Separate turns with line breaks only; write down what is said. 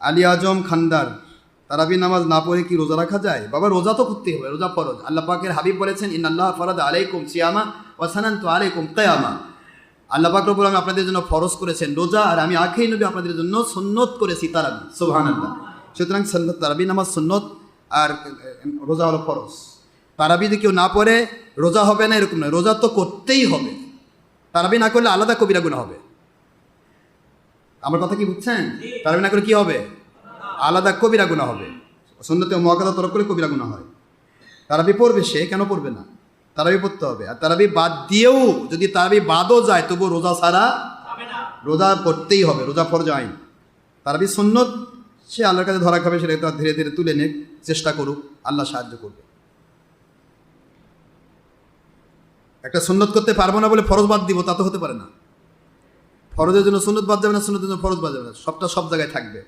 আলী আজম খান্দার তারাবি নামাজ না পড়ে কি রোজা রাখা যায়? বাবা, রোজা তো করতেই হবে, রোজা ফরজ। আল্লাহ পাকের হাবিব বলেছেন ইন আল্লাহ ফরাদ আলাইকুম সিয়ামা ওয়াসানান তো আলাইকুম কেয়ামা। আল্লাহ পাক রব্বুল আলামিন আপনাদের জন্য ফরজ করেছেন রোজা, আর আমি আখেই নবী আপনাদের জন্য সুন্নত করেছি তারাবি সুবহানাল্লাহ। সুতরাং সুন্নত, তারাবি নামাজ সুন্নত, আর রোজা হলো ফরজ। তারাবি যদি কেউ না পড়ে, রোজা হবে না, এরকম নয়। রোজা তো করতেই হবে। তারাবি না করলে আলাদা কবিরা গুণা হবে। আমার কথা কি বুঝছেন? তারাবি না করে কি হবে? আলাদা কবিরা গুণা হবে। সুন্নতে মহাকাদা তরফ করে কবিরা গুণা হয়। তারাবি পড়বে সে, কেন পড়বে না? তারাবি পড়তে হবে। আর তারাবি বাদ দিয়েও যদি তারাবি বাদও যায়, তবু রোজা ছাড়া রোজা করতেই হবে, রোজা ফরজ আইন। তারাবি সুন্নত, সে আল্লাহর কাছে ধরা খাবে সেটা তার ধীরে ধীরে তুলে নেক, চেষ্টা করুক, আল্লাহ সাহায্য করবে। একটা সুন্নত করতে পারব না বলে ফরজ বাদ দিব, তা তো হতে পারে না। ফরজের জন্য সুন্নত বাদ যাবে না, সুন্নতের জন্য ফরজ বাদ যাবে না। সবটা সব জায়গায় থাকবে।